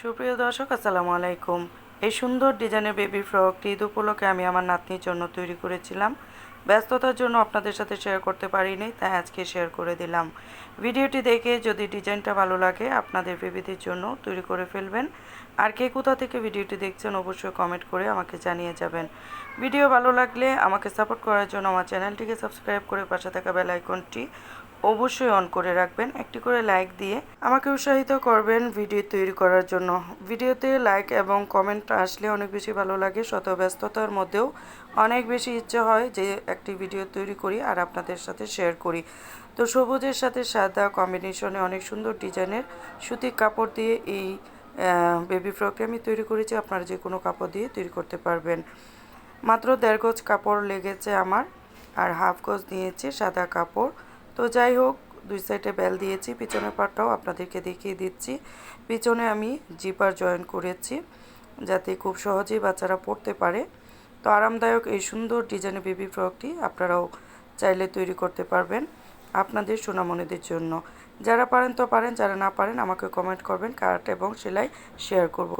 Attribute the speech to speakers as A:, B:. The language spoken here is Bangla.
A: সুপ্রিয় দর্শক, আসসালামু আলাইকুম। এই সুন্দর ডিজাইনের বেবি ফ্রকটি ঈদ উপলক্ষে আমি আমার নাতনির জন্য তৈরি করেছিলাম। ব্যস্ততার জন্য আপনাদের সাথে শেয়ার করতে পারিনি, তাই আজকে শেয়ার করে দিলাম। ভিডিওটি দেখে যদি ডিজাইনটা ভালো লাগে, আপনাদের বেবিদের জন্য তৈরি করে ফেলবেন। আর কে কোথা থেকে ভিডিওটি দেখছেন, অবশ্যই কমেন্ট করে আমাকে জানিয়ে যাবেন। ভিডিও ভালো লাগলে আমাকে সাপোর্ট করার জন্য আমার চ্যানেলটিকে সাবস্ক্রাইব করে পাশে থাকা বেল আইকনটি অবশ্যই অন করে রাখবেন। একটি করে লাইক দিয়ে আমাকে উৎসাহিত করবেন ভিডিও তৈরি করার জন্য। ভিডিওতে লাইক এবং কমেন্ট আসলে অনেক বেশি ভালো লাগে। শত ব্যস্ততার মধ্যেও অনেক বেশি ইচ্ছে হয় যে একটি ভিডিও তৈরি করি আর আপনাদের সাথে শেয়ার করি। তো সবুজের সাথে সাদা কম্বিনেশনে অনেক সুন্দর ডিজাইনের সুতির কাপড় দিয়ে এই বেবি ফ্রকটি আমি তৈরি করেছি। আপনারা যে কোনো কাপড় দিয়ে তৈরি করতে পারবেন। মাত্র দেড় গজ কাপড় লেগেছে আমার। আর হাফ গজ নিয়েছি সাদা কাপড়। তো যাই হোক, দুই সাইডে বেল দিয়েছি, পিছনের পাটটাও আপনাদেরকে দেখিয়ে দিচ্ছি। পিছনে আমি জিপার জয়েন করেছি, যাতে খুব সহজেই বাচ্চারা পড়তে পারে। তো আরামদায়ক এই সুন্দর ডিজাইনের বেবি ফ্রকটি আপনারাও চাইলে তৈরি করতে পারবেন আপনাদের সোনামণিদের জন্য। যারা পারেন তো পারেন, যারা না পারেন আমাকে কমেন্ট করবেন, কাট এবং সেলাই শেয়ার করব।